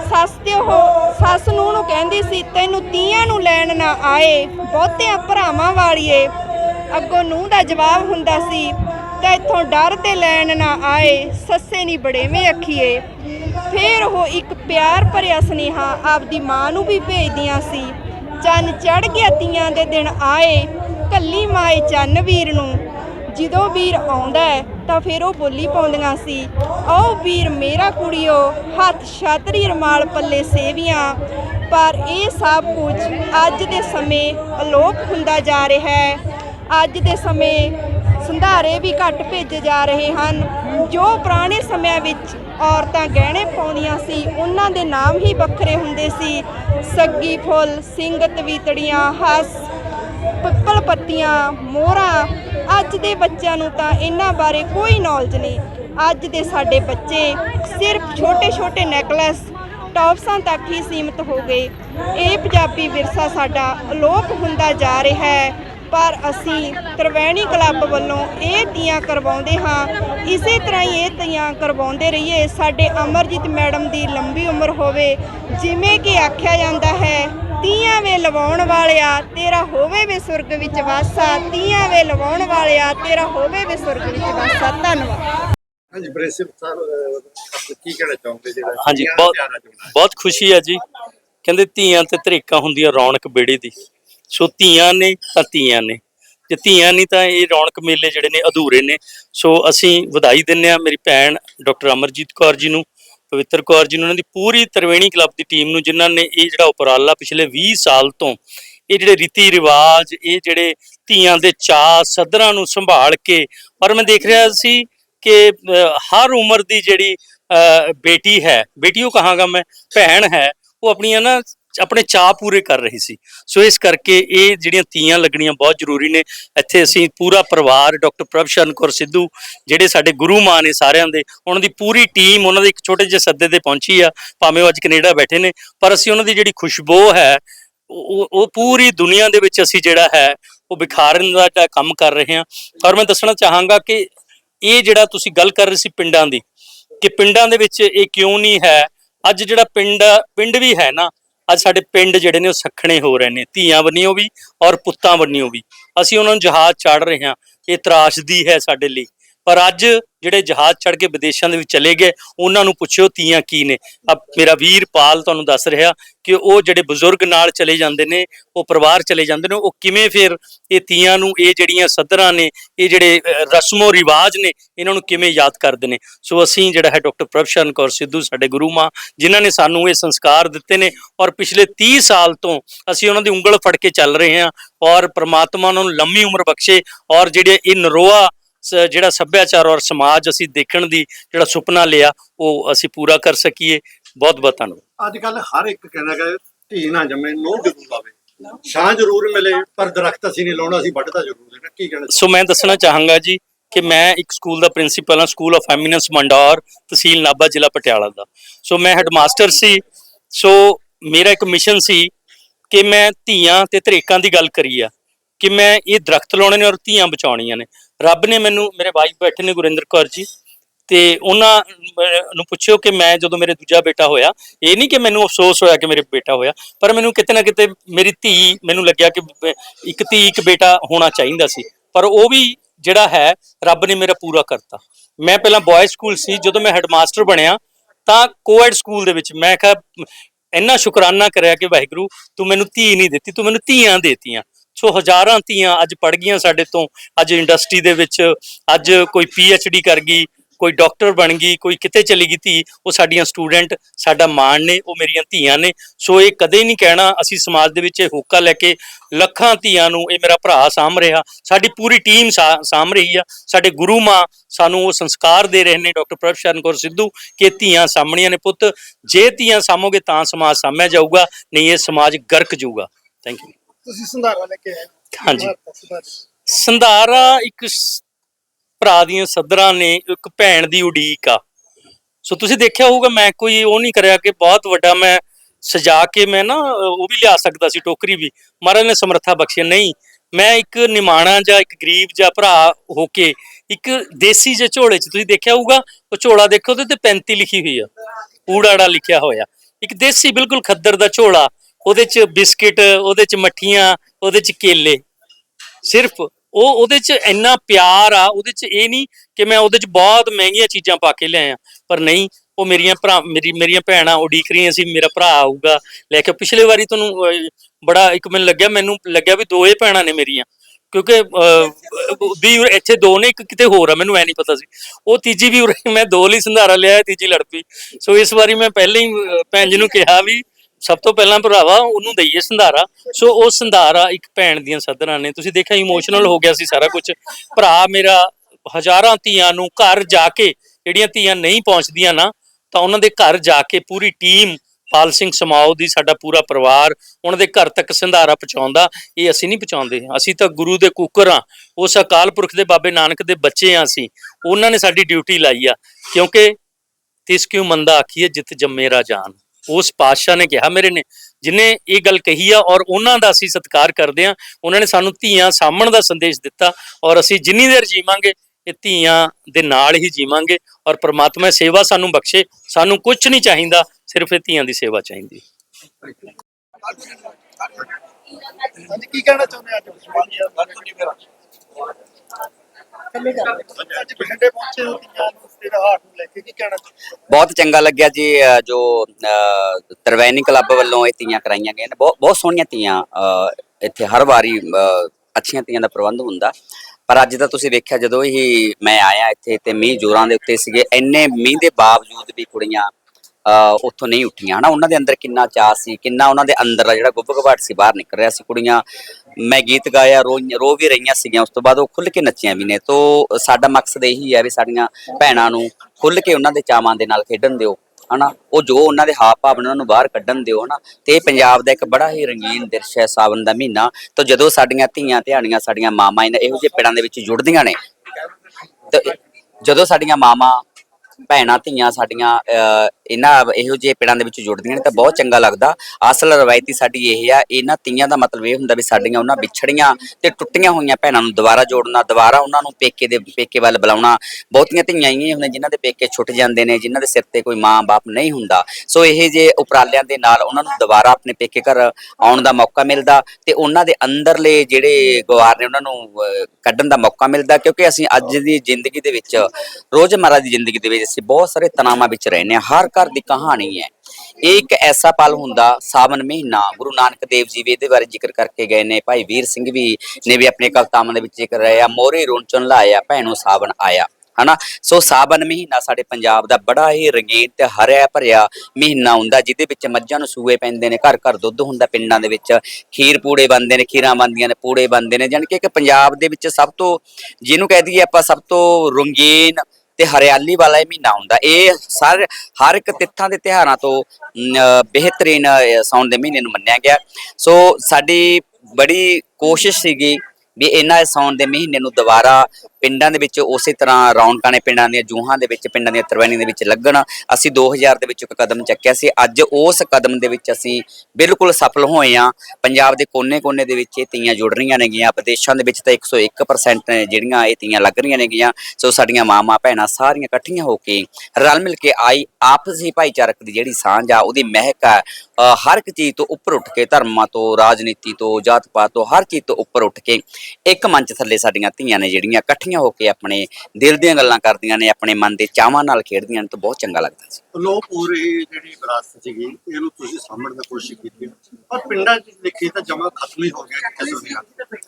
ਸੱਸ ਤੇ ਉਹ ਸੱਸ ਨੂੰ ਉਹਨੂੰ ਕਹਿੰਦੀ ਸੀ, ਤੈਨੂੰ ਤੀਆਂ ਨੂੰ ਲੈਣ ਨਾ ਆਏ, ਬਹੁਤਿਆਂ ਭਰਾਵਾਂ ਵਾਲੀਏ। ਅੱਗੋਂ ਨੂੰ ਦਾ ਜਵਾਬ ਹੁੰਦਾ ਸੀ, ਤਾਂ ਇੱਥੋਂ ਡਰ ਤੇ ਲੈਣ ਨਾ ਆਏ, ਸੱਸੇ ਨਹੀਂ ਬੜੇਵੇਂ ਅੱਖੀਏ। ਫਿਰ ਉਹ ਇੱਕ ਪਿਆਰ ਭਰਿਆ ਸੁਨੇਹਾ ਆਪਦੀ ਮਾਂ ਨੂੰ ਵੀ ਭੇਜਦੀਆਂ ਸੀ, ਚੰਨ ਚੜ ਗਿਆ ਤੀਆਂ ਦੇ ਦਿਨ ਆਏ, ਕੱਲੀ ਮਾਏ ਚੰਨ ਵੀਰ ਨੂੰ, ਜਦੋਂ ਵੀਰ ਆਉਂਦਾ ਹੈ ਤਾਂ ਫਿਰ ਉਹ ਬੋਲੀ ਪਾਉਂਦੀਆਂ ਸੀ। ਆਓ ਵੀਰ ਮੇਰਾ ਕੁੜੀਓ, ਹੱਥ ਛਾਤਰੀ ਰਮਾਲ ਪੱਲੇ ਸੇਵੀਆਂ। ਪਰ ਇਹ ਸਭ ਕੁਝ ਅੱਜ ਦੇ ਸਮੇਂ ਅਲੋਪ ਹੁੰਦਾ ਜਾ ਰਿਹਾ ਹੈ। ਅੱਜ ਦੇ ਸਮੇਂ ਸੰਧਾਰੇ ਵੀ ਘੱਟ ਭੇਜੇ ਜਾ ਰਹੇ ਹਨ। ਜੋ ਪੁਰਾਣੇ ਸਮਿਆਂ ਵਿੱਚ ਔਰਤਾਂ ਗਹਿਣੇ ਪਾਉਂਦੀਆਂ ਸੀ, ਉਹਨਾਂ ਦੇ ਨਾਮ ਹੀ ਵੱਖਰੇ ਹੁੰਦੇ ਸੀ। ਸੱਗੀ ਫੁੱਲ, ਸਿੰਗਤ ਤਵੀਤੜੀਆਂ ਹੱਸ ਪਿੱਪਲ ਪੱਤੀਆਂ, ਮੋਹਰਾਂ, ਅੱਜ ਦੇ ਬੱਚਿਆਂ ਨੂੰ ਤਾਂ ਇਹਨਾਂ ਬਾਰੇ ਕੋਈ ਨੌਲੇਜ ਨਹੀਂ। ਅੱਜ ਦੇ ਸਾਡੇ ਬੱਚੇ ਸਿਰਫ ਛੋਟੇ-ਛੋਟੇ ਨੈਕਲਸ ਟੌਪਸਾਂ ਤੱਕ ਹੀ ਸੀਮਿਤ ਹੋ ਗਏ। ਇਹ ਪੰਜਾਬੀ ਵਿਰਸਾ ਸਾਡਾ ਅਲੋਪ ਹੁੰਦਾ ਜਾ ਰਿਹਾ ਹੈ, ਪਰ ਅਸੀਂ ਤ੍ਰਿਵੈਣੀ ਕਲੱਬ ਵੱਲੋਂ ਇਹ ਤੀਆਂ ਕਰਵਾਉਂਦੇ ਹਾਂ। ਇਸੇ ਤਰ੍ਹਾਂ ਹੀ ਇਹ ਤੀਆਂ ਕਰਵਾਉਂਦੇ ਰਹੀਏ। ਸਾਡੇ ਅਮਰਜੀਤ ਮੈਡਮ ਦੀ ਲੰਬੀ ਉਮਰ ਹੋਵੇ, ਜਿਵੇਂ ਕਿ ਆਖਿਆ ਜਾਂਦਾ ਹੈ ਤੀਆਂ ਵੇ ਲਵਾਉਣ ਵਾਲਿਆ ਤੇਰਾ ਹੋਵੇ ਵੇ ਸੁਰਗ ਵਿੱਚ ਵਾਸਾ। ਤੀਆਂ ਵੇ ਲਵਾਉਣ ਵਾਲਿਆ ਤੇਰਾ ਹੋਵੇ ਵੇ ਸੁਰਗ ਵਿੱਚ ਵਾਸਾ। ਧੰਨਵਾਦ। ਹਾਂਜੀ ਬ੍ਰੇਸਿਵ ਕੀ ਕਹਿਣਾ ਜਿਹੜਾ ਬਹੁਤ? ਬਹੁਤ ਖੁਸ਼ੀ ਹੈ ਜੀ। ਕਹਿੰਦੇ ਧੀਆਂ ਤੇ ਧਰੇਕਾਂ ਹੁੰਦੀਆਂ ਰੌਣਕ ਬੇੜੇ ਦੀ। ਸੋ ਧੀਆਂ ਨੇ ਤਾਂ ਧੀਆਂ ਨੇ। ਜੇ ਧੀਆਂ ਨਹੀਂ ਤਾਂ ਇਹ ਰੌਣਕ ਮੇਲੇ ਜਿਹੜੇ ਨੇ ਅਧੂਰੇ ਨੇ। ਸੋ ਅਸੀਂ ਵਧਾਈ ਦਿੰਨੇ ਆ ਮੇਰੀ ਭੈਣ ਡਾਕਟਰ ਅਮਰਜੀਤ ਕੌਰ ਜੀ ਨੂੰ। ਪਵਿੱਤਰ ਕੌਰ ਜੀ ਨੂੰ ਉਹਨਾਂ ਦੀ ਪੂਰੀ ਤਰਵੇਣੀ ਕਲੱਬ ਦੀ ਟੀਮ ਨੂੰ ਜਿਨ੍ਹਾਂ ਨੇ ਇਹ ਜਿਹੜਾ ਉਪਰਾਲਾ ਪਿਛਲੇ 20 ਸਾਲ ਤੋਂ ਇਹ ਜਿਹੜੇ ਰੀਤੀ ਰਿਵਾਜ ਇਹ ਜਿਹੜੇ ਧੀਆਂ ਦੇ ਚਾਅ ਸੱਧਰਾਂ ਨੂੰ ਸੰਭਾਲ ਕੇ ਔਰ ਮੈਂ ਦੇਖ ਰਿਹਾ ਸੀ ਕਿ ਹਰ ਉਮਰ ਦੀ ਜਿਹੜੀ ਅ, ਬੇਟੀ ਹੈ ਬੇਟੀਓ ਕਹਾਂਗਾ ਮੈਂ ਭੈਣ ਹੈ ਉਹ ਆਪਣੀਆਂ ਨਾ ਆਪਣੇ ਚਾਅ ਪੂਰੇ ਕਰ ਰਹੀ ਸੀ। ਸੋ ਇਸ ਕਰਕੇ ਇਹ ਜਿਹੜੀਆਂ ਤੀਆਂ ਲੱਗਣੀਆਂ ਬਹੁਤ ਜ਼ਰੂਰੀ ਨੇ। ਇੱਥੇ ਅਸੀਂ ਪੂਰਾ ਪਰਿਵਾਰ ਡਾਕਟਰ ਪ੍ਰਭਸ਼ਰਨ ਕੌਰ ਸਿੱਧੂ, ਜਿਹੜੇ ਸਾਡੇ ਗੁਰੂ ਮਾਂ ਨੇ ਸਾਰਿਆਂ ਦੇ, ਉਹਨਾਂ ਦੀ ਪੂਰੀ ਟੀਮ, ਉਹਨਾਂ ਦੇ ਇੱਕ ਛੋਟੇ ਜਿਹੇ ਸੱਦੇ ਤੇ ਪਹੁੰਚੀ ਆ। ਭਾਵੇਂ ਉਹ ਅੱਜ ਕੈਨੇਡਾ ਬੈਠੇ ਨੇ, ਪਰ ਅਸੀਂ ਉਹਨਾਂ ਦੀ ਜਿਹੜੀ ਖੁਸ਼ਬੂ ਹੈ, ਉਹ ਉਹ ਪੂਰੀ ਦੁਨੀਆ ਦੇ ਵਿੱਚ ਅਸੀਂ ਜਿਹੜਾ ਹੈ, ਉਹ ਵਿਖਾਰਨ ਦਾ ਕੰਮ ਕਰ ਰਹੇ ਹਾਂ। ਔਰ ਮੈਂ ਦੱਸਣਾ ਚਾਹਾਂਗਾ ਕਿ ਇਹ ਜਿਹੜਾ ਤੁਸੀਂ ਗੱਲ ਕਰ ਰਹੇ ਸੀ ਪਿੰਡਾਂ ਦੀ, ਕਿ ਪਿੰਡਾਂ ਦੇ ਵਿੱਚ ਇਹ ਕਿਉਂ ਨਹੀਂ ਹੈ? ਅੱਜ ਜਿਹੜਾ ਪਿੰਡ ਪਿੰਡ ਵੀ ਹੈ ਨਾ ਅੱਜ ਸਾਡੇ ਪਿੰਡ ਜਿਹੜੇ ਨੇ ਉਹ ਸੱਖਣੇ ਹੋ ਰਹੇ ਨੇ, ਧੀਆਂ ਬੰਨਿਓ ਵੀ ਔਰ ਪੁੱਤਾਂ ਬੰਨਿਓ ਵੀ। ਅਸੀਂ ਉਹਨਾਂ ਨੂੰ ਜਹਾਜ਼ ਚਾੜ ਰਹੇ ਹਾਂ। ਇਹ ਤਰਾਸ਼ਦੀ ਹੈ ਸਾਡੇ ਲਈ। ਪਰ ਅੱਜ ਜਿਹੜੇ ਜਹਾਜ਼ ਚੜ ਕੇ ਵਿਦੇਸ਼ਾਂ ਦੇ ਵਿੱਚ ਚਲੇ ਗਏ, ਉਹਨਾਂ ਨੂੰ ਪੁੱਛਿਓ ਤੀਆਂ ਕੀ ਨੇ। ਆ ਮੇਰਾ ਵੀਰ ਪਾਲ ਤੁਹਾਨੂੰ ਦੱਸ ਰਿਹਾ ਕਿ ਉਹ ਜਿਹੜੇ ਬਜ਼ੁਰਗ ਨਾਲ ਚਲੇ ਜਾਂਦੇ ਨੇ, ਉਹ ਪਰਿਵਾਰ ਚਲੇ ਜਾਂਦੇ ਨੇ, ਉਹ ਕਿਵੇਂ ਫਿਰ ਇਹ ਤੀਆਂ ਨੂੰ, ਇਹ ਜਿਹੜੀਆਂ ਸਦਰਾਂ ਨੇ, ਇਹ ਜਿਹੜੇ ਰਸਮੋ ਰਿਵਾਜ ਨੇ, ਇਹਨਾਂ ਨੂੰ ਕਿਵੇਂ ਯਾਦ ਕਰਦੇ ਨੇ? ਸੋ ਅਸੀਂ ਜਿਹੜਾ ਹੈ ਡਾਕਟਰ ਪ੍ਰਭਸ਼ਰਨ ਕੌਰ ਸਿੱਧੂ, ਸਾਡੇ ਗੁਰੂ ਮਾਂ, ਜਿਨ੍ਹਾਂ ਨੇ ਸਾਨੂੰ ਇਹ ਸੰਸਕਾਰ ਦਿੱਤੇ ਨੇ ਔਰ ਪਿਛਲੇ 30 ਸਾਲ ਤੋਂ ਅਸੀਂ ਉਹਨਾਂ ਦੀ ਉਂਗਲ ਫੜ ਕੇ ਚੱਲ ਰਹੇ ਹਾਂ ਔਰ ਪ੍ਰਮਾਤਮਾ ਉਹਨਾਂ ਨੂੰ ਲੰਮੀ ਉਮਰ ਬਖਸ਼ੇ ਔਰ ਜਿਹੜੇ ਇਹ ਨਰੋਆ ਜਿਹੜਾ ਸੱਭਿਆਚਾਰ ਔਰ ਸਮਾਜ ਅਸੀਂ ਦੇਖਣ ਦੀ ਜਿਹੜਾ ਸੁਪਨਾ ਲਿਆ ਉਹ ਅਸੀਂ ਪੂਰਾ ਕਰ ਸਕੀਏ। ਬਹੁਤ ਬਹੁਤ ਧੰਨਵਾਦ। ਅੱਜ ਕੱਲ ਹਰ ਇੱਕ ਕਹਿੰਦਾ ਕਿ ਧੀ ਨਾ ਜੰਮੇ ਨੋ ਜ਼ਰੂਰ ਲਾਵੇ ਛਾਂ ਜ਼ਰੂਰ ਮਿਲੇ ਪਰ ਦਰਖਤ ਅਸੀਂ ਨਹੀਂ ਲਾਉਣਾ ਅਸੀਂ ਵੱਢਦਾ ਜ਼ਰੂਰ ਹੈ ਕੀ ਕਹਿਣਾ ਸੋ ਮੈਂ ਦੱਸਣਾ ਚਾਹਾਂਗਾ ਜੀ ਕਿ ਮੈਂ ਇੱਕ ਸਕੂਲ ਦਾ ਪ੍ਰਿੰਸੀਪਲ ਹਾਂ school of eminence Mandaur tehsil Nabha ਜ਼ਿਲ੍ਹਾ ਪਟਿਆਲਾ ਦਾ। ਸੋ ਮੈਂ ਹੈਡਮਾਸਟਰ ਸੀ। ਸੋ ਮੇਰਾ ਇੱਕ ਮਿਸ਼ਨ ਸੀ ਕਿ ਮੈਂ ਧੀਆਂ ਤੇ ਧਰੇਕਾਂ ਦੀ ਗੱਲ ਕਰੀ ਆ ਕਿ ਮੈਂ ਇਹ ਦਰਖਤ ਲਾਉਣੇ ਨੇ ਔਰ ਧੀਆਂ ਬਚਾਉਣੀਆਂ ਨੇ। ਰੱਬ ਨੇ ਮੈਨੂੰ, ਮੇਰੇ ਵਾਈਫ ਬੈਠੇ ਨੇ ਗੁਰਿੰਦਰ ਕੌਰ ਜੀ, ਤੇ ਉਹਨਾਂ ਨੂੰ ਪੁੱਛਿਓ ਕਿ ਮੈਂ ਜਦੋਂ ਮੇਰੇ ਦੂਜਾ ਬੇਟਾ ਹੋਇਆ, ਇਹ ਨਹੀਂ ਕਿ ਮੈਨੂੰ ਅਫਸੋਸ ਹੋਇਆ ਕਿ ਮੇਰੇ ਬੇਟਾ ਹੋਇਆ, ਪਰ ਮੈਨੂੰ ਕਿਤੇ ਨਾ ਕਿਤੇ ਮੇਰੀ ਧੀ ਮੈਨੂੰ ਲੱਗਿਆ ਕਿ ਇੱਕ ਧੀ, ਇੱਕ ਬੇਟਾ ਹੋਣਾ ਚਾਹੀਦਾ ਸੀ। ਪਰ ਉਹ ਵੀ ਜਿਹੜਾ ਹੈ, ਰੱਬ ਨੇ ਮੇਰਾ ਪੂਰਾ ਕਰਤਾ। ਮੈਂ ਪਹਿਲਾਂ ਬॉयਜ਼ ਸਕੂਲ ਸੀ, ਜਦੋਂ ਮੈਂ ਹੈਡਮਾਸਟਰ ਬਣਿਆ, ਤਾਂ ਕੋਐਡ ਸਕੂਲ ਦੇ ਵਿੱਚ ਮੈਂ ਕਿਹਾ, ਇੰਨਾ ਸ਼ੁਕਰਾਨਾ ਕਰਿਆ ਕਿ ਵਾਹਿਗੁਰੂ, ਤੂੰ ਮੈਨੂੰ ਧੀ ਨਹੀਂ ਦਿੱਤੀ, ਤੂੰ ਮੈਨੂੰ ਧੀਆਂ ਦੇਤੀਆਂ। ਸੋ ਹਜ਼ਾਰਾਂ ਧੀਆਂ ਅੱਜ ਪੜ ਗਈਆਂ ਸਾਡੇ ਤੋਂ। ਅੱਜ ਇੰਡਸਟਰੀ ਦੇ ਵਿੱਚ, ਅੱਜ ਕੋਈ ਡੀ ਕਰ ਗਈ, ਕੋਈ ਡਾਕਟਰ ਬਣ ਗਈ, ਕੋਈ ਕਿਤੇ ਚਲੀ ਗਈ ਧੀ, ਉਹ ਸਾਡੀਆਂ ਸਟੂਡੈਂਟ ਸਾਡਾ ਮਾਣ ਨੇ, ਉਹ ਮੇਰੀਆਂ ਧੀਆਂ ਨੇ। ਸੋ ਇਹ ਕਦੇ ਨਹੀਂ ਕਹਿਣਾ, ਅਸੀਂ ਸਮਾਜ ਦੇ ਵਿੱਚ ਇਹ ਹੋਕਾ ਲੈ ਕੇ ਲੱਖਾਂ ਧੀਆਂ ਨੂੰ ਇਹ ਮੇਰਾ ਭਰਾ ਸਾਂਭ ਰਿਹਾ। ਸਾਡੀ ਪੂਰੀ ਟੀਮ ਸਾ- ਸਾਂਭ ਰਹੀ ਆ। ਸਾਡੇ ਗੁਰੂ ਮਾਂ ਸਾਨੂੰ ਉਹ ਸੰਸਕਾਰ ਦੇ ਰਹੇ ਨੇ ਡਾਕਟਰ ਪ੍ਰਭ ਸ਼ਰਨ ਕੌਰ ਸਿੱਧੂ, ਕਿ ਧੀਆਂ ਸਾਹਮਣੀਆਂ ਨੇ ਪੁੱਤ। ਜੇ ਧੀਆਂ ਸਾਂਭੋਗੇ ਤਾਂ ਸਮਾਜ ਸਾਂਭਿਆ ਜਾਊਗਾ, ਨਹੀਂ ਇਹ ਸਮਾਜ ਗਰਕ ਜਾਊਗਾ। ਥੈਂਕ ਯੂ ਤੁਸੀਂ ਸੰਧਾਰਾ ਲੈ ਕੇ ਆਏ? ਹਾਂਜੀ। ਸੰਧਾਰਾ ਇੱਕ ਭਰਾ ਦੀਆਂ ਸੱਦਰਾਂ ਨੇ ਇੱਕ ਭੈਣ ਦੀ ਉਡੀਕ ਆ। ਸੋ ਤੁਸੀਂ ਦੇਖਿਆ ਹੋਊਗਾ ਮੈਂ ਕੋਈ ਉਹ ਨਹੀਂ ਕਰਿਆ ਕਿ ਬਹੁਤ ਵੱਡਾ ਮੈਂ ਸਜਾ ਕੇ ਮੈਂ ਨਾ ਉਹ ਵੀ ਲਿਆ ਸਕਦਾ ਸੀ ਟੋਕਰੀ ਵੀ। ਮਹਾਰਾਜ ਨੇ ਸਮਰੱਥਾ ਬਖਸ਼ਿਆ ਨਹੀਂ ਮੈਂ ਇੱਕ ਨਿਮਾਣਾ ਜਾਂ ਇੱਕ ਗਰੀਬ ਜਾਂ ਭਰਾ ਹੋ ਕੇ ਇੱਕ ਦੇਸੀ ਜਿਹੇ ਝੋਲੇ 'ਚ ਤੁਸੀਂ ਦੇਖਿਆ ਹੋਊਗਾ ਉਹ ਝੋਲਾ ਦੇਖੋ ਤੇ 35 ਲਿਖੀ ਹੋਈ ਆ। ਊੜਾੜਾ ਲਿਖਿਆ ਹੋਇਆ। ਇੱਕ ਦੇਸੀ ਬਿਲਕੁਲ ਖੱਦਰ ਦਾ ਝੋਲਾ ਉਹਦੇ 'ਚ ਬਿਸਕਿਟ, ਉਹਦੇ 'ਚ ਮੱਠੀਆਂ, ਉਹਦੇ 'ਚ ਕੇਲੇ। ਸਿਰਫ ਉਹ ਉਹਦੇ 'ਚ ਇੰਨਾ ਪਿਆਰ ਆ, ਉਹਦੇ 'ਚ ਇਹ ਨਹੀਂ ਕਿ ਮੈਂ ਉਹਦੇ 'ਚ ਬਹੁਤ ਮਹਿੰਗੀਆਂ ਚੀਜ਼ਾਂ ਪਾ ਕੇ ਲਿਆਇਆ। ਪਰ ਨਹੀਂ, ਉਹ ਮੇਰੀਆਂ ਭਰਾ, ਮੇਰੀ, ਮੇਰੀਆਂ ਭੈਣਾਂ ਉਡੀਕ ਰਹੀਆਂ ਸੀ, ਮੇਰਾ ਭਰਾ ਆਊਗਾ ਲੈ ਕੇ। ਪਿਛਲੇ ਵਾਰੀ ਤੁਹਾਨੂੰ ਬੜਾ ਇੱਕ ਮੈਨੂੰ ਲੱਗਿਆ ਮੈਨੂੰ ਲੱਗਿਆ ਵੀ ਦੋ ਇਹ ਭੈਣਾਂ ਨੇ ਮੇਰੀਆਂ। ਕਿਉਂਕਿ ਵੀ ਇੱਥੇ ਦੋ ਨੇ, ਇੱਕ ਕਿਤੇ ਹੋਰ ਆ, ਮੈਨੂੰ ਐ ਨਹੀਂ ਪਤਾ ਸੀ। ਉਹ ਤੀਜੀ ਵੀ ਉਰੇ, ਮੈਂ ਦੋ ਲਈ ਸੰਧਾਰਾ ਲਿਆ ਤੀਜੀ ਲੜ ਪਈ। ਸੋ ਇਸ ਵਾਰੀ ਮੈਂ ਪਹਿਲਾਂ ਹੀ ਭੈਣ ਜੀ ਨੂੰ ਕਿਹਾ ਵੀ ਸਭ ਤੋਂ ਪਹਿਲਾਂ ਭਰਾਵਾ ਉਹਨੂੰ ਦਈਏ ਸੰਧਾਰਾ। ਸੋ ਉਹ ਸੰਧਾਰਾ ਇੱਕ ਭੈਣ ਦੀਆਂ ਸੱਦਰਾਂ ਨੇ। ਤੁਸੀਂ ਦੇਖਿਆ ਇਮੋਸ਼ਨਲ ਹੋ ਗਿਆ ਸੀ ਸਾਰਾ ਕੁਝ ਭਰਾ ਮੇਰਾ ਹਜ਼ਾਰਾਂ ਧੀਆਂ ਨੂੰ ਘਰ ਜਾ ਕੇ ਜਿਹੜੀਆਂ ਧੀਆਂ ਨਹੀਂ ਪਹੁੰਚਦੀਆਂ ਨਾ, ਤਾਂ ਉਹਨਾਂ ਦੇ ਘਰ ਜਾ ਕੇ ਪੂਰੀ ਟੀਮ ਪਾਲ ਸਿੰਘ ਸਮਾਓ ਦੀ, ਸਾਡਾ ਪੂਰਾ ਪਰਿਵਾਰ ਉਹਨਾਂ ਦੇ ਘਰ ਤੱਕ ਸੰਧਾਰਾ ਪਹੁੰਚਾਉਂਦਾ। ਇਹ ਅਸੀਂ ਨਹੀਂ ਪਹੁੰਚਾਉਂਦੇ। ਅਸੀਂ ਤਾਂ ਗੁਰੂ ਦੇ ਕੁੱਕਰ ਆ ਉਸ ਅਕਾਲ ਪੁਰਖ ਦੇ ਬਾਬੇ ਨਾਨਕ ਦੇ ਬੱਚੇ ਆ ਅਸੀਂ। ਉਹਨਾਂ ਨੇ ਸਾਡੀ ਡਿਊਟੀ ਲਾਈ ਆ। ਕਿਉਂਕਿ ਤਿਸ ਕਿਉ ਮੰਦਾ ਆਖੀਏ ਜਿਤ ਜੰਮੇ ਰਾਜਾਨ ਉਸ ਪਾਤਸ਼ਾਹ ਨੇ ਕਿਹਾ, ਮੇਰੇ ਨੇ ਜਿਨੇ ਇਹ ਗੱਲ ਕਹੀ ਆ ਔਰ ਉਹਨਾਂ ਦਾ ਅਸੀਂ ਸਤਿਕਾਰ ਕਰਦੇ ਆ ਉਹਨਾਂ ਨੇ ਸਾਨੂੰ ਧੀਆਂ ਸਾਂਭਣ ਦਾ ਸੰਦੇਸ਼ ਦਿੱਤਾ ਔਰ ਅਸੀਂ ਜਿੰਨੀ ਦੇਰ ਜੀਵਾਂਗੇ, ਇਹ ਧੀਆਂ ਦੇ ਨਾਲ ਹੀ ਜੀਵਾਂਗੇ ਔਰ ਪ੍ਰਮਾਤਮਾ ਸੇਵਾ ਸਾਨੂੰ ਬਖਸ਼ੇ, ਸਾਨੂੰ ਕੁਝ ਨਹੀਂ ਚਾਹੀਦਾ, ਸਿਰਫ ਇਹ ਧੀਆਂ ਦੀ ਸੇਵਾ ਚਾਹੀਦੀ ਕੀ ਕਹਿਣਾ ਚਾਹੁੰਦੇ ਅੱਜ ਅੱਜ ਬਠਿੰਡੇ ਪਹੁੰਚੇ ਹੋ ਧੀਆਂ ਨੂੰ ਤੇਰਾ ਹਾਟ ਨੂੰ ਲੈ ਕੇ ਕੀ ਕਹਿਣਾ ਚਾਹੁੰਦੇ ਬਹੁਤ ਚੰਗਾ ਲੱਗਿਆ ਜੀ ਅ, ਜੋ ਤਰਵੈਨੀ ਕਲੱਬ ਵੱਲੋਂ ਇਹ ਤੀਆਂ ਕਰਾਈਆਂ ਗਈਆਂ ਨੇ। ਬਹੁਤ ਬਹੁਤ ਸੋਹਣੀਆਂ ਤੀਆਂ ਅ, ਇੱਥੇ ਹਰ ਵਾਰੀ ਅ, ਅੱਛੀਆਂ ਤੀਆਂ ਦਾ ਪ੍ਰਬੰਧ ਹੁੰਦਾ। ਪਰ ਅੱਜ ਤਾਂ ਤੁਸੀਂ ਵੇਖਿਆ ਜਦੋਂ ਹੀ ਮੈਂ ਆਇਆ ਇੱਥੇ ਤੇ ਮੀਂਹ ਜੋਰਾਂ ਦੇ ਉੱਤੇ ਸੀਗੇ ਇੰਨੇ ਮੀਂਹ ਦੇ ਬਾਵਜੂਦ ਵੀ ਕੁੜੀਆਂ ਉੱਥੋਂ ਨਹੀਂ ਉੱਠੀਆਂ। ਹਨਾ ਉਹਨਾਂ ਦੇ ਅੰਦਰ ਕਿੰਨਾ ਚਾਅ ਸੀ ਕਿੰਨਾ ਉਹਨਾਂ ਦੇ ਅੰਦਰ ਦਾ ਜਿਹੜਾ ਗੁੱਬ ਸੀ ਬਾਹਰ ਨਿਕਲ ਰਿਹਾ ਸੀ। ਕੁੜੀਆਂ ਮੈਂ ਗੀਤ ਗਾਇਆ ਰੋ ਵੀ ਰਹੀਆਂ ਸੀਗੀਆਂ ਉਸ ਤੋਂ ਬਾਅਦ ਉਹ ਖੁੱਲ ਕੇ ਨੱਚੀਆਂ ਵੀ ਨੇ। ਤੋਂ ਸਾਡਾ ਮਕਸਦ ਇਹੀ ਹੈ ਵੀ ਸਾਡੀਆਂ ਭੈਣਾਂ ਨੂੰ ਖੁੱਲ ਕੇ ਉਹਨਾਂ ਦੇ ਚਾਵਾਂ ਦੇ ਨਾਲ ਖੇਡਣ ਦਿਓ। ਹਨਾ ਉਹ ਜੋ ਉਹਨਾਂ ਦੇ ਹਾਵ ਭਾਵ ਨੇ ਉਹਨਾਂ ਨੂੰ ਬਾਹਰ ਕੱਢਣ ਦਿਓ ਹਨਾ। ਤੇ ਪੰਜਾਬ ਦਾ ਇੱਕ ਬੜਾ ਹੀ ਰੰਗੀਨ ਦ੍ਰਿਸ਼ ਹੈ ਸਾਵਨ ਦਾ ਮਹੀਨਾ। ਤੋਂ ਜਦੋਂ ਸਾਡੀਆਂ ਧੀਆਂ ਧਿਆਣੀਆਂ ਸਾਡੀਆਂ ਮਾਮਾ ਇਹਨਾਂ ਇਹੋ ਜਿਹੇ ਪਿੜਾਂ ਦੇ ਵਿੱਚ ਜੁੜਦੀਆਂ ਨੇ ਤੇ ਜਦੋਂ ਸਾਡੀਆਂ ਮਾਵਾਂ ਭੈਣਾਂ ਧੀਆਂ ਸਾਡੀਆਂ ਅਹ, ਇਹਨਾਂ ਇਹੋ ਜਿਹੇ ਪਿੰਡਾਂ ਦੇ ਵਿੱਚ ਜੁੜਦੀਆਂ ਨੇ ਤਾਂ ਬਹੁਤ ਚੰਗਾ ਲੱਗਦਾ। ਅਸਲ ਰਵਾਇਤੀ ਸਾਡੀ ਇਹ ਆ, ਇਹਨਾਂ ਤੀਆਂ ਦਾ ਮਤਲਬ ਇਹ ਹੁੰਦਾ ਵੀ ਸਾਡੀਆਂ ਉਹਨਾਂ ਵਿਛੜੀਆਂ ਤੇ ਟੁੱਟੀਆਂ ਹੋਈਆਂ ਭੈਣਾਂ ਨੂੰ ਦੁਬਾਰਾ ਜੋੜਨਾ, ਦੁਬਾਰਾ ਉਹਨਾਂ ਨੂੰ ਪੇਕੇ ਦੇ, ਪੇਕੇ ਵੱਲ ਬੁਲਾਉਣਾ। ਬਹੁਤੀਆਂ ਧੀਆਂ ਹੀ ਹੁੰਦੀਆਂ ਜਿਨ੍ਹਾਂ ਦੇ ਪੇਕੇ ਛੁੱਟ ਜਾਂਦੇ ਨੇ, ਜਿਨ੍ਹਾਂ ਦੇ ਸਿਰ ਤੇ ਕੋਈ ਮਾਂ-ਬਾਪ ਨਹੀਂ ਹੁੰਦਾ। ਸੋ ਇਹ ਜੇ ਉਪਰਾਲਿਆਂ ਦੇ ਨਾਲ ਉਹਨਾਂ ਨੂੰ ਦੁਬਾਰਾ ਆਪਣੇ ਪੇਕੇ ਘਰ ਆਉਣ ਦਾ ਮੌਕਾ ਮਿਲਦਾ ਤੇ ਉਹਨਾਂ ਦੇ ਅੰਦਰਲੇ ਜਿਹੜੇ ਗਵਾਰ ਨੇ ਉਹਨਾਂ ਨੂੰ ਕੱਢਣ ਦਾ ਮੌਕਾ ਮਿਲਦਾ ਕਿਉਂਕਿ ਅਸੀਂ ਅੱਜ ਦੀ ਜ਼ਿੰਦਗੀ ਦੇ ਵਿੱਚ ਰੋਜ਼ਮਰਰਾ ਦੀ ਜ਼ਿੰਦਗੀ ਦੇ ਵਿੱਚ ਅਸੀਂ ਬਹੁਤ ਸਾਰੇ ਤਣਾਵਾਂ ਵਿੱਚ ਰਹਿੰਦੇ ਹਾਂ। ਹਰ ਘਰ ਦੀ ਕਹਾਣੀ ਹੈ। ਇਹ ਇੱਕ ਐਸਾ ਪਲ ਹੁੰਦਾ ਸਾਵਨ ਮਹੀਨਾ, ਗੁਰੂ ਨਾਨਕ ਦੇਵ ਜੀ ਵੀ ਇਹਦੇ ਬਾਰੇ ਜ਼ਿਕਰ ਕਰਕੇ ਗਏ ਨੇ। ਭਾਈ ਵੀਰ ਸਿੰਘ ਵੀ ਨੇ ਵੀ ਆਪਣੇ ਕਵਿਤਾਵਾਂ ਦੇ ਵਿੱਚ ਜ਼ਿਕਰ ਰਿਹਾ ਮੋਰੇ ਰੁੰਚਨ ਲਾਇਆ, ਭੈਣੋ ਸਾਵਨ ਆਇਆ, ਹਨਾ? ਸੋ ਸਾਵਨ ਮਹੀਨਾ ਸਾਡੇ ਪੰਜਾਬ ਦਾ ਬੜਾ ਹੀ ਰੰਗੀਨ ਤੇ ਹਰਿਆ ਭਰਿਆ ਮਹੀਨਾ ਹੁੰਦਾ, ਜਿਹਦੇ ਵਿੱਚ ਮੱਝਾਂ ਨੂੰ ਸੂਏ ਪੈਂਦੇ ਨੇ, ਘਰ ਘਰ ਦੁੱਧ ਹੁੰਦਾ ਪਿੰਡਾਂ ਦੇ ਵਿੱਚ। ਖੀਰ ਪੂੜੇ ਬਣਦੇ ਨੇ, ਖੀਰਾਂ ਬਣਦੀਆਂ ਨੇ, ਪੂੜੇ ਬਣਦੇ ਨੇ, ਜਾਣੀ ਕਿ ਪੰਜਾਬ ਦੇ ਵਿੱਚ ਸਭ ਤੋਂ, ਜਿਹਨੂੰ ਕਹਿ ਦਈਏ ਆਪਾਂ ਸਭ ਤੋਂ ਰੰਗੀਨ ਤੇ ਹਰਿਆਲੀ ਵਾਲਾ ਇਹ ਮਹੀਨਾ ਹੁੰਦਾ। ਇਹ ਸਰ ਹਰ ਇੱਕ ਤਿੱਥਾਂ ਦੇ ਤਿਹਾਰਾਂ ਤੋਂ ਅਹ, ਬਿਹਤਰੀਨ ਸਾਉਣ ਦੇ ਮਹੀਨੇ ਨੂੰ ਮੰਨਿਆ ਗਿਆ। ਸੋ ਸਾਡੀ ਬੜੀ ਕੋਸ਼ਿਸ਼ ਸੀਗੀ ਵੀ ਇਹਨਾਂ ਇਸ ਦੇ ਮਹੀਨੇ ਨੂੰ ਦੁਬਾਰਾ ਪਿੰਡਾਂ ਦੇ ਵਿੱਚ ਉਸੇ ਤਰ੍ਹਾਂ ਰੌਣਕਾਂ ਨੇ ਪਿੰਡਾਂ ਦੀਆਂ ਜੂਹਾਂ ਦੇ ਵਿੱਚ, ਪਿੰਡਾਂ ਦੀਆਂ ਤਰਵੈਣੀਆਂ ਦੇ ਵਿੱਚ ਲੱਗਣ। ਅਸੀਂ 2000 ਦੇ ਵਿੱਚ ਇੱਕ ਕਦਮ ਚੱਕਿਆ ਸੀ। ਅੱਜ ਉਸ ਕਦਮ ਦੇ ਵਿੱਚ ਅਸੀਂ ਬਿਲਕੁਲ ਸਫਲ ਹੋਏ ਆ ਪੰਜਾਬ ਦੇ ਕੋਨੇ-ਕੋਨੇ ਦੇ ਵਿੱਚ ਇਹ ਤੀਆਂ ਜੁੜ ਰਹੀਆਂ ਨੇਗੀਆਂ। ਵਿਦੇਸ਼ਾਂ ਦੇ ਵਿੱਚ ਤਾਂ 101% ਨੇ ਜਿਹੜੀਆਂ ਇਹ ਤੀਆਂ ਲੱਗ ਰਹੀਆਂ ਨੇਗੀਆਂ। ਸੋ ਸਾਡੀਆਂ ਮਾਵਾਂ, ਭੈਣਾਂ ਸਾਰੀਆਂ ਇਕੱਠੀਆਂ ਹੋ ਕੇ ਰਲ ਮਿਲ ਕੇ ਆਈ ਆਪਸੀ ਭਾਈਚਾਰਕ ਦੀ ਜਿਹੜੀ ਸਾਂਝ ਆ, ਉਹਦੀ ਮਹਿਕ ਆ ਹਰ ਇੱਕ ਚੀਜ਼ ਤੋਂ ਉੱਪਰ ਉੱਠ ਕੇ ਧਰਮਾਂ ਤੋਂ ਰਾਜਨੀਤੀ ਤੋਂ ਜਾਤ ਪਾਤ ਤੋਂ ਹਰ ਚੀਜ਼ ਤੋਂ ਉੱਪਰ ਉੱਠ ਕੇ ਇੱਕ ਮੰਚ ਥੱਲੇ ਸਾਡੀਆਂ ਧੀਆਂ ਨੇ ਜਿਹੜੀਆਂ ਇਕੱਠੀਆਂ ਹੋ ਕੇ ਆਪਣੇ ਦਿਲ ਦੀਆਂ ਗੱਲਾਂ ਕਰਦੀਆਂ ਨੇ ਆਪਣੇ ਮਨ ਦੇ ਚਾਵਾਂ ਨਾਲ ਖੇਡਦੀਆਂ ਨੇ ਤਾਂ ਬਹੁਤ ਚੰਗਾ ਲੱਗਦਾ ਸੀ। ਲੋ ਪੂਰੀ ਜਿਹੜੀ ਵਿਰਾਸਤ ਸੀਗੀ ਇਹਨੂੰ ਤੁਸੀਂ ਸਾਂਭਣ ਦੀ ਕੋਸ਼ਿਸ਼ ਕੀਤੀ ਪਰ ਪਿੰਡਾਂ 'ਚ ਦੇਖੀ ਤਾਂ ਜਮਾ ਖਤਮ ਹੀ ਹੋ ਗਿਆ ਕਿਸੇ ਦੁਨੀਆ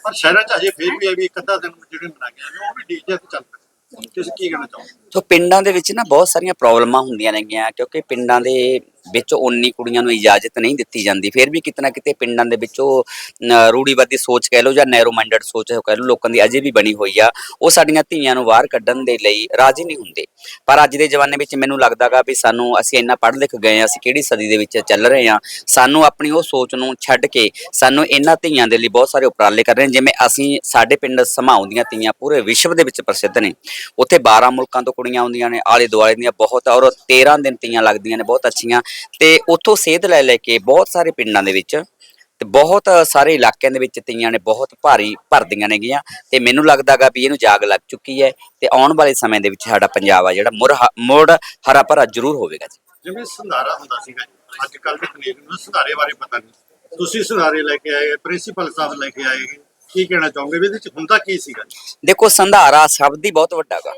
ਪਰ ਸ਼ਹਿਰਾਂ 'ਚ ਅਜੇ ਫੇਰ ਵੀ ਇਹ ਵੀ ਇੱਕ ਅੱਧਾ ਦਿਨ ਜਿਹੜੇ ਮਨਾਈਆਂ ਨੇ ਉਹ ਵੀ ਡੀਜੇ ਤੇ ਚੱਲ ਪਏ। ਤੁਸੀਂ ਕੀ ਕਹਿਣਾ ਚਾਹੋਗੇ? ਸੋ ਪਿੰਡਾਂ ਦੇ ਵਿੱਚ ਨਾ ਬਹੁਤ ਸਾਰੀਆਂ ਪ੍ਰੋਬਲਮਾਂ ਹੁੰਦੀਆਂ ਨੇਗੀਆਂ ਕਿਉਂਕਿ ਪਿੰਡਾਂ ਦੇ ਵਿੱਚ ਉਨੀ ਕੁੜੀਆਂ ਨੂੰ ਇਜਾਜ਼ਤ ਨਹੀਂ ਦਿੱਤੀ ਜਾਂਦੀ। ਫਿਰ ਵੀ ਕਿਤੇ ਨਾ ਕਿਤੇ ਪਿੰਡਾਂ ਦੇ ਵਿੱਚ ਉਹ ਰੂੜੀਵਾਦੀ ਸੋਚ ਕਹਿ ਲਓ ਜਾਂ ਨੈਰੋ ਮਾਈਂਡਡ ਸੋਚ ਕਹਿ ਲਓ, ਲੋਕਾਂ ਦੀ ਅਜੇ ਵੀ ਬਣੀ ਹੋਈ ਆ, ਉਹ ਸਾਡੀਆਂ ਧੀਆਂ ਨੂੰ ਬਾਹਰ ਕੱਢਣ ਦੇ ਲਈ ਰਾਜ਼ੀ ਨਹੀਂ ਹੁੰਦੇ। ਪਰ ਅੱਜ ਦੇ ਜ਼ਮਾਨੇ ਵਿੱਚ ਮੈਨੂੰ ਲੱਗਦਾਗਾ ਵੀ ਸਾਨੂੰ, ਅਸੀਂ ਇੰਨਾ ਪੜ੍ਹ ਲਿਖ ਗਏ ਆ, ਅਸੀਂ ਕਿਹੜੀ ਸਦੀ ਦੇ ਵਿੱਚ ਚੱਲ ਰਹੇ ਆ, ਸਾਨੂੰ ਆਪਣੀ ਉਹ ਸੋਚ ਨੂੰ ਛੱਡ ਕੇ ਸਾਨੂੰ ਇਹਨਾਂ ਧੀਆਂ ਦੇ ਲਈ ਬਹੁਤ ਸਾਰੇ ਉਪਰਾਲੇ ਕਰ ਰਹੇ ਜਿਵੇਂ ਅਸੀਂ ਸਾਡੇ ਪਿੰਡ ਸਮਾਉਂ ਦੀਆਂ ਧੀਆਂ ਪੂਰੇ ਵਿਸ਼ਵ ਦੇ ਵਿੱਚ ਪ੍ਰਸਿੱਧ ਨੇ। ਉੱਥੇ 12 ਮੁਲਕਾਂ ਤੋਂ ਕੁੜੀਆਂ ਆਉਂਦੀਆਂ ਨੇ ਆਲੇ ਦੁਆਲੇ ਦੀਆਂ ਬਹੁਤ ਔਰ 13 ਦਿਨ ਤੀਆਂ ਲੱਗਦੀਆਂ ਨੇ, ਬਹੁਤ ਅੱਛੀਆਂ। ਤੇ ਉੱਥੋਂ ਸੇਧ ਲੈ ਲੈ ਕੇ ਬਹੁਤ ਸਾਰੇ ਪਿੰਡਾਂ ਦੇ ਵਿੱਚ ਤੇ ਬਹੁਤ ਸਾਰੇ ਇਲਾਕਿਆਂ ਦੇ ਵਿੱਚ ਤੀਆਂ ਨੇ ਬਹੁਤ ਭਾਰੀ ਭਰਦੀਆਂ ਨੇਗੀਆਂ ਤੇ ਮੈਨੂੰ ਲੱਗਦਾਗਾ ਵੀ ਇਹਨੂੰ ਜਾਗ ਲੱਗ ਚੁੱਕੀ ਹੈ ਤੇ ਆਉਣ ਵਾਲੇ ਸਮੇਂ ਦੇ ਵਿੱਚ ਸਾਡਾ ਪੰਜਾਬ ਆ ਜਿਹੜਾ ਮੁੜ ਹਰਾ ਭਰਾ ਜ਼ਰੂਰ ਹੋਵੇਗਾ ਜੀ। ਜਿਵੇਂ ਸੰਧਾਰਾ ਹੁੰਦਾ ਸੀਗਾ ਅੱਜ ਕੱਲ੍ਹ ਦੇ ਤਕਨੀਕ ਨੂੰ ਸੰਧਾਰੇ ਬਾਰੇ ਪਤਾ ਨਹੀਂ। ਤੁਸੀਂ ਸੰਧਾਰੇ ਲੈ ਕੇ ਆਏ ਪ੍ਰਿੰਸੀਪਲ ਸਾਹਿਬ ਲੈ ਕੇ ਆਏ ਕੀ ਕਹਿਣਾ ਚਾਹੋਗੇ? ਵੀ ਇਹਦੇ 'ਚ ਹੁੰਦਾ ਕੀ ਸੀਗਾ? ਦੇਖੋ ਸੰਧਾਰਾ ਸ਼ਬਦ ਹੀ ਬਹੁਤ ਵੱਡਾ ਗਾ।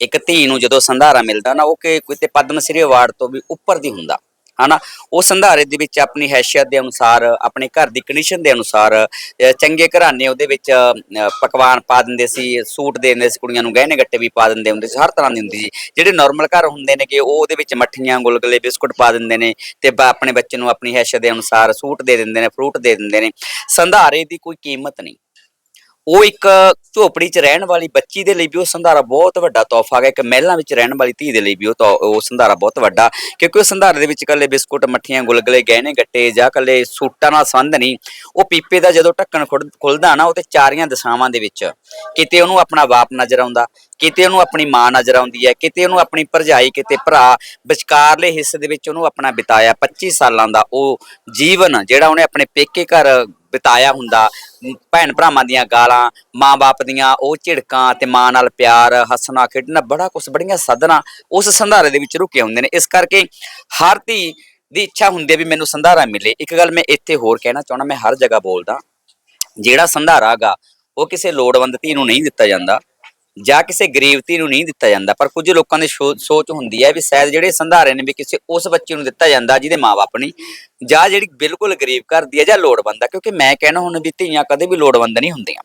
ਇੱਕ ਧੀ ਨੂੰ ਜਦੋਂ ਸੰਧਾਰਾ ਮਿਲਦਾ ਨਾ ਉਹ ਕਿ ਕਿਤੇ ਪਦਮ ਸ੍ਰੀ ਅਵਾਰਡ ਤੋਂ ਵੀ ਉੱਪਰ ਦੀ ਹੁੰਦਾ। ਹਨਾ? ਉਹ ਸੰਧਾਰੇ ਦੇ ਵਿੱਚ ਆਪਣੀ ਹੈਸੀਅਤ ਦੇ ਅਨੁਸਾਰ, ਆਪਣੇ ਘਰ ਦੀ ਕੰਡੀਸ਼ਨ ਦੇ ਅਨੁਸਾਰ ਚੰਗੇ ਘਰਾਣੇ ਉਹਦੇ ਵਿੱਚ ਪਕਵਾਨ ਪਾ ਦਿੰਦੇ ਸੀ, ਸੂਟ ਦੇ ਦਿੰਦੇ ਸੀ, ਕੁੜੀਆਂ ਨੂੰ ਗਹਿਣੇ ਗੱਟੇ ਵੀ ਪਾ ਦਿੰਦੇ ਹੁੰਦੇ ਸੀ, ਹਰ ਤਰ੍ਹਾਂ ਦੀ ਹੁੰਦੀ ਸੀ। ਜਿਹੜੇ ਨਾਰਮਲ ਘਰ ਹੁੰਦੇ ਨੇ ਕਿ ਉਹ ਉਹਦੇ ਵਿੱਚ ਮੱਠੀਆਂ, ਗੁਲਗੁਲੇ, ਬਿਸਕੁਟ ਪਾ ਦਿੰਦੇ ਨੇ ਤੇ ਬ- ਆਪਣੇ ਬੱਚੇ ਨੂੰ ਆਪਣੀ ਹੈਸੀਅਤ ਦੇ ਅਨੁਸਾਰ ਸੂਟ ਦੇ ਦਿੰਦੇ ਨੇ ਫਰੂਟ ਦੇ ਦਿੰਦੇ ਨੇ। ਸੰਧਾਰੇ ਦੀ ਕੋਈ ਕੀਮਤ ਨਹੀਂ। ਉਹ ਇੱਕ ਝੋਪੜੀ 'ਚ ਰਹਿਣ ਵਾਲੀ ਬੱਚੀ ਦੇ ਲਈ ਵੀ ਉਹ ਸੰਧਾਰਾ ਬਹੁਤ ਵੱਡਾ ਤੋਹਫਾ ਹੈ ਇੱਕ ਮਹਿਲਾਂ ਵਿੱਚ ਰਹਿਣ ਵਾਲੀ ਧੀ ਦੇ ਲਈ ਵੀ ਉਹ ਤੋ- ਉਹ ਸੰਧਾਰਾ ਬਹੁਤ ਵੱਡਾ, ਕਿਉਂਕਿ ਉਹ ਸੰਧਾਰੇ ਦੇ ਵਿੱਚ ਇਕੱਲੇ ਬਿਸਕੁਟ, ਮੱਠੀਆਂ, ਗੁਲਗੁਲੇ, ਗਹਿਣੇ, ਗੱਟੇ ਜਾਂ ਇਕੱਲੇ ਸੂਟਾਂ ਨਾਲ ਸੰਬੰਧ ਨਹੀਂ, ਉਹ ਪੀਪੇ ਦਾ ਜਦੋਂ ਢੱਕਣ ਖੁੱਲ- ਖੁੱਲਦਾ ਨਾ, ਉਹ ਤੇ ਚਾਰੀਆਂ ਦਿਸ਼ਾਵਾਂ ਦੇ ਵਿੱਚ ਕਿਤੇ ਉਹਨੂੰ ਆਪਣਾ ਬਾਪ ਨਜ਼ਰ ਆਉਂਦਾ, ਕਿਤੇ ਉਹਨੂੰ ਆਪਣੀ ਮਾਂ ਨਜ਼ਰ ਆਉਂਦੀ ਹੈ, ਕਿਤੇ ਉਹਨੂੰ ਆਪਣੀ ਭਰਜਾਈ, ਕਿਤੇ ਭਰਾ ਵਿਚਕਾਰਲੇ ਹਿੱਸੇ ਦੇ ਵਿੱਚ ਉਹਨੂੰ ਆਪਣਾ ਬਿਤਾਇਆ। 25 ਸਾਲਾਂ ਦਾ ਉਹ ਜੀਵਨ ਜਿਹੜਾ ਉਹਨੇ ਆਪਣੇ ਪੇਕੇ ਘਰ ਬਿਤਾਇਆ ਹੁੰਦਾ, ਭੈਣ ਭਰਾਵਾਂ ਦੀਆਂ ਗਾਲਾਂ, ਮਾਂ-ਬਾਪ ਦੀਆਂ ਉਹ ਝਿੜਕਾਂ ਤੇ ਮਾਂ ਨਾਲ ਪਿਆਰ, ਹੱਸਣਾ, ਖੇਡਣਾ, ਬੜਾ ਕੁਝ ਬੜੀਆਂ ਸਾਧਨਾ ਉਸ ਸੰਧਾਰੇ ਦੇ ਵਿੱਚ ਰੁਕੇ ਹੁੰਦੇ ਨੇ। ਇਸ ਕਰਕੇ ਹਰ ਧੀ ਦੀ ਇੱਛਾ ਹੁੰਦੀ ਹੈ ਵੀ ਮੈਨੂੰ ਸੰਧਾਰਾ ਮਿਲੇ। ਇੱਕ ਗੱਲ ਮੈਂ ਇੱਥੇ ਹੋਰ ਕਹਿਣਾ ਚਾਹਣਾ ਮੈਂ ਹਰ ਜਗ੍ਹਾ ਬੋਲਦਾ, ਜਿਹੜਾ ਸੰਧਾਰਾ ਗਾ ਉਹ ਕਿਸੇ ਲੋੜਵੰਦ ਧੀ ਨੂੰ ਨਹੀਂ ਦਿੱਤਾ ਜਾਂਦਾ ਜਾਂ ਕਿਸੇ ਗਰੀਬ ਧੀ ਨੂੰ ਨਹੀਂ ਦਿੱਤਾ ਜਾਂਦਾ, ਪਰ ਕੁਝ ਲੋਕਾਂ ਦੀ ਸੋਚ ਹੁੰਦੀ ਹੈ ਵੀ ਸ਼ਾਇਦ ਜਿਹੜੇ ਸੰਧਾਰੇ ਨੇ ਵੀ ਕਿਸੇ ਉਸ ਬੱਚੇ ਨੂੰ ਦਿੱਤਾ ਜਾਂਦਾ ਜਿਹਦੇ ਮਾਪੇ ਨਹੀਂ ਜਾਂ ਜਿਹੜੀ ਬਿਲਕੁਲ ਗਰੀਬ ਘਰ ਦੀ ਹੈ ਜਾਂ ਲੋੜਵੰਦ ਆ ਕਿਉਂਕਿ ਮੈਂ ਕਹਿਣਾ ਹੁਣ ਵੀ ਧੀਆਂ ਕਦੇ ਵੀ ਲੋੜਵੰਦ ਨਹੀਂ ਹੁੰਦੀਆਂ।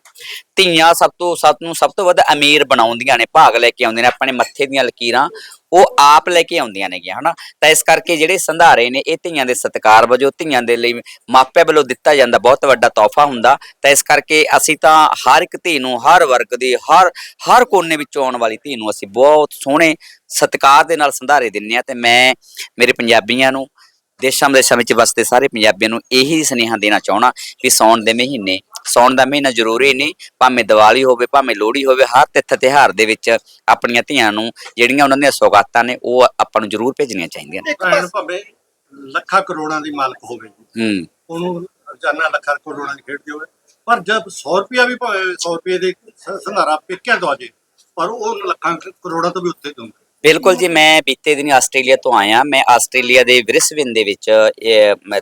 ਧੀਆਂ ਸਭ ਤੋਂ, ਸਭ ਨੂੰ ਸਭ ਤੋਂ ਵੱਧ ਅਮੀਰ ਬਣਾਉਂਦੀਆਂ ਨੇ, ਭਾਗ ਲੈ ਕੇ ਆਉਂਦੀਆਂ ਨੇ ਆਪਣੇ ਮੱਥੇ ਦੀਆਂ ਲਕੀਰਾਂ ਉਹ ਆਪ ਲੈ ਕੇ ਆਉਂਦੀਆਂ ਨੇਗੀਆਂ, ਹਨਾ? ਤਾਂ ਇਸ ਕਰਕੇ ਜਿਹੜੇ ਸੰਧਾਰੇ ਨੇ, ਇਹ ਧੀਆਂ ਦੇ ਸਤਿਕਾਰ ਵਜੋਂ ਧੀਆਂ ਦੇ ਲਈ ਮਾਪਿਆਂ ਵੱਲੋਂ ਦਿੱਤਾ ਜਾਂਦਾ ਬਹੁਤ ਵੱਡਾ ਤੋਹਫਾ ਹੁੰਦਾ। ਤਾਂ ਇਸ ਕਰਕੇ ਅਸੀਂ ਤਾਂ ਹਰ ਇੱਕ ਧੀ ਨੂੰ, ਹਰ ਵਰਗ ਦੀ, ਹਰ ਹਰ ਕੋਨੇ ਵਿੱਚੋਂ ਆਉਣ ਵਾਲੀ ਧੀ ਨੂੰ ਅਸੀਂ ਬਹੁਤ ਸੋਹਣੇ ਸਤਿਕਾਰ ਦੇ ਨਾਲ ਸੰਧਾਰੇ ਦਿੰਨੇ ਆ ਤੇ ਮੈਂ, ਮੇਰੇ ਪੰਜਾਬੀਆਂ ਨੂੰ ਦੇਸ਼ਾਂ ਵਿਦੇਸ਼ਾਂ ਵਿੱਚ ਵਸਦੇ ਸਾਰੇ ਪੰਜਾਬੀਆਂ ਨੂੰ ਇਹੀ ਸੁਨੇਹਾ ਦੇਣਾ ਚਾਹਣਾ ਕਿ ਸੌਣ ਦੇ ਮਹੀਨੇ ਸੌਣ ਦਾ ਮਹੀਨਾ ਜ਼ਰੂਰੀ ਨਹੀਂ ਭਾਵੇਂ ਦੀਵਾਲੀ ਹੋਵੇ ਭਾਵੇਂ ਲੋਹੜੀ ਹੋਵੇ ਹਰ ਤਿੱਥ ਤਿਉਹਾਰ ਦੇ ਵਿੱਚ ਆਪਣੀਆਂ ਧੀਆਂ ਨੂੰ ਜਿਹੜੀਆਂ ਉਹਨਾਂ ਦੀਆਂ ਸੌਗਾਤਾਂ ਨੇ ਉਹ ਆਪਾਂ ਨੂੰ ਜ਼ਰੂਰ ਭੇਜਣੀਆਂ ਚਾਹੀਦੀਆਂ ਨੇ। ਭੈਣ ਭਾਵੇਂ ਲੱਖਾਂ ਕਰੋੜਾਂ ਦੀ ਮਾਲਕ ਹੋਵੇ ਹੂੰ। ਉਹਨੂੰ ਰੋਜ਼ਾਨਾ ਲੱਖਾਂ ਕਰੋੜਾਂ ਦੀ ਖੇਡਦੀ ਹੋਵੇ ਪਰ ਜਦ 100 ਰੁਪਿਆ ਵੀ ਭਾਵੇਂ 100 ਰੁਪਏ ਦੇ ਸੰਧਾਰਾ ਪੇਕਿਆਂ ਤੋਂ ਆ ਜੇ ਪਰ ਉਹ ਲੱਖਾਂ ਕਰੋੜਾਂ ਤੋਂ ਵੀ ਉੱਤੇ ਦਊਂਗਾ। ਬਿਲਕੁਲ ਜੀ, ਮੈਂ ਬੀਤੇ ਦਿਨੀ ਆਸਟ੍ਰੇਲੀਆ ਤੋਂ ਆਇਆ। ਮੈਂ ਆਸਟ੍ਰੇਲੀਆ ਦੇ ਬ੍ਰਿਸਬਨ ਦੇ ਵਿੱਚ